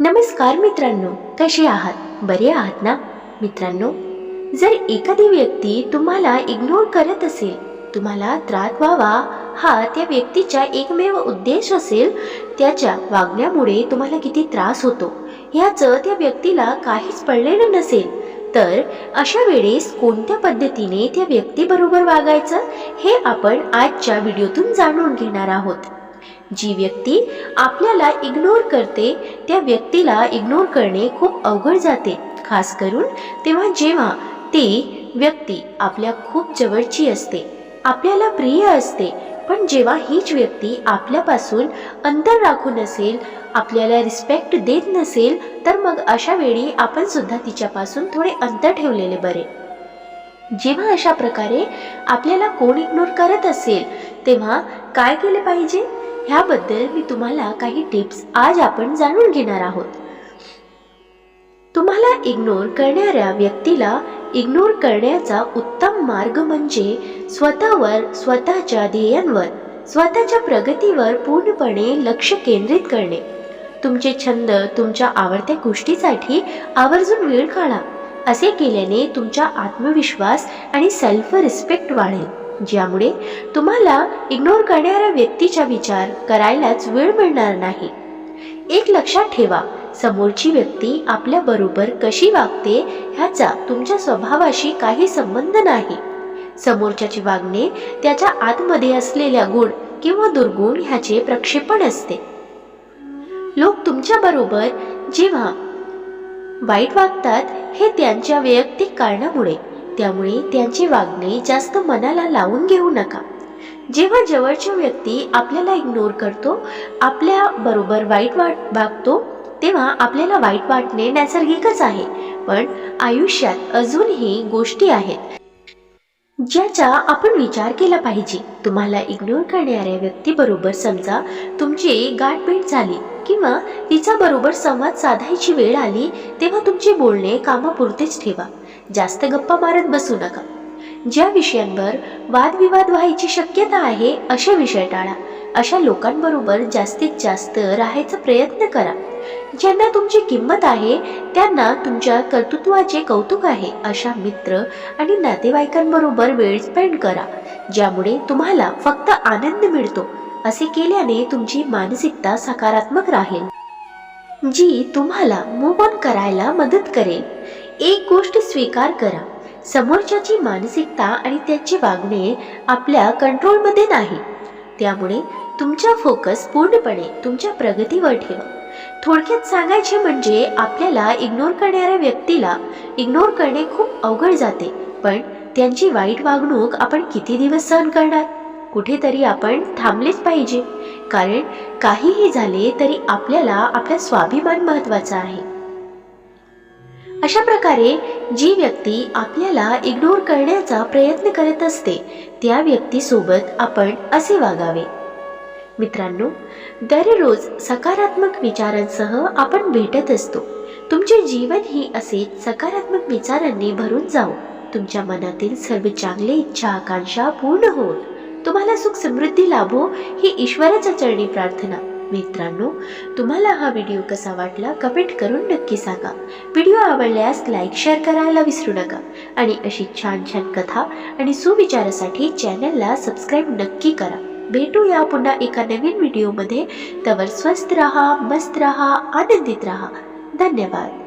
नमस्कार मित्रांनो कसे आहात? बरे आहात ना? मित्रांनो जर एखादी व्यक्ती तुम्हाला इग्नोर करत असेल तुम्हाला त्रास व्हावा हा त्या व्यक्तीचा एकमेव उद्देश असेल त्याच्या वागण्यामुळे तुम्हाला किती त्रास होतो ह्याचं त्या व्यक्तीला काहीच पडलेलं नसेल तर अशा वेळेस कोणत्या पद्धतीने त्या व्यक्तीबरोबर वागायचं हे आपण आजच्या व्हिडिओतून जाणून घेणार आहोत. जी व्यक्ती आपल्याला इग्नोर करते त्या व्यक्तीला इग्नोर करणे खूप अवघड जाते. खास करून तेव्हा जेव्हा ती व्यक्ती आपल्या खूप जवळची असते आपल्याला प्रिय असते पण जेव्हा हीच व्यक्ती आपल्यापासून अंतर राखून असेल आपल्याला रिस्पेक्ट देत नसेल तर मग अशा वेळी आपण सुद्धा तिच्यापासून थोडे अंतर ठेवलेले बरे. जेव्हा अशा प्रकारे आपल्याला कोण इग्नोर करत असेल तेव्हा काय केले पाहिजे? ह्याबद्दल मी तुम्हाला काही टिप्स आज आपण जाणून घेणार आहोत. तुम्हाला इग्नोर करणाऱ्या व्यक्तीला इग्नोर करण्याचा उत्तम मार्ग म्हणजे स्वतःवर स्वतःच्या ध्येयांवर स्वतःच्या प्रगतीवर पूर्णपणे लक्ष केंद्रित करणे. तुमचे छंद तुमच्या आवडत्या गोष्टीसाठी आवर्जून वेळ काढा. असे केल्याने तुमचा आत्मविश्वास आणि सेल्फ रिस्पेक्ट वाढेल. ज्यामुळे तुम्हाला इग्नोर करणाऱ्या व्यक्तीचा विचार करायलाच वेळ मिळणार नाही. एक लक्षात ठेवा समोरची व्यक्ती आपल्या बरोबर कशी वागते ह्याचा तुमच्या स्वभावाशी काही संबंध नाही. समोरच्याचे वागणे त्याच्या आतमध्ये असलेल्या गुण किंवा दुर्गुण ह्याचे प्रक्षेपण असते. लोक तुमच्या बरोबर जेव्हा वाईट वागतात हे त्यांच्या वैयक्तिक कारणामुळे त्यामुळे त्यांचे वागणे जास्त मनाला लावून घेऊ नका. जेव्हा जवळच्या व्यक्ती आपल्याला इग्नोर करतो आपल्या बरोबर वाईट वाट वागतो तेव्हा आपल्याला वाईट वाटणे नैसर्गिकच आहे पण आयुष्यात अजूनही गोष्टी आहेत. ज्याचा आपण विचार केला पाहिजे. तुम्हाला इग्नोर करणाऱ्या व्यक्तीबरोबर समजा तुमची गाठभेट झाली किंवा तिचा बरोबर संवाद साधायची वेळ आली तेव्हा तुमचे बोलणे कामापुरतेच ठेवा. जास्त गप्पा मारत बसू नका. ज्या विषयांवर वादविवाद व्हायची शक्यता आहे असे विषय टाळा. अशा लोकांबरोबर जास्तीत जास्त राहायचा प्रयत्न करा. ज्यांना तुमची किंमत आहे त्यांना तुमच्या कर्तृत्वाचे कौतुक आहे अशा मित्र आणि नातेवाईकांबरोबर वेळ स्पेंड करा ज्यामुळे तुम्हाला फक्त आनंद मिळतो. असे केल्याने तुमची मानसिकता सकारात्मक राहील. जी तुम्हाला मूव ऑन करायला मदत करेल. एक गोष्ट स्वीकार करा. समोरच्याची मानसिकता आणि त्याचे वागणे आपल्या कंट्रोलमध्ये नाही. त्यामुळे तुमचा फोकस पूर्णपणे तुमच्या प्रगतीवर ठेवा. थोडक्यात सांगायचे म्हणजे आपल्याला इग्नोर करणाऱ्या व्यक्तीला इग्नोर करणे खूप अवघड जाते पण त्यांची वाईट वागणूक आपण किती दिवस सहन करणार? कुठेतरी आपण थांबलेच पाहिजे. कारण काहीही झाले तरी आपल्याला आपला स्वाभिमान महत्त्वाचा आहे. अशा प्रकारे जी व्यक्ती आपल्याला इग्नोर करण्याचा प्रयत्न करत असते त्या व्यक्तीसोबत आपण असे वागावे. मित्रांनो दररोज सकारात्मक विचारांसह आपण भेटत असतो. तुमचे जीवन ही असे सकारात्मक विचारांनी भरून जावो. तुमच्या मनातील सर्व चांगले इच्छा आकांक्षा पूर्ण होऊन तुम्हाला सुख समृद्धी लाभो ही ईश्वराच्या चरणी प्रार्थना. मित्रांनो तुम्हाला हा व्हिडिओ कसा वाटला कमेंट करून नक्की सांगा. व्हिडिओ आवडल्यास लाईक शेअर करायला विसरू नका. आणि अशी छान छान कथा आणि सुविचारासाठी चॅनलला सबस्क्राईब नक्की करा. भेटूया पुन्हा एका नवीन व्हिडिओमध्ये. तवर स्वस्त रहा मस्त रहा आनंदित रहा. धन्यवाद.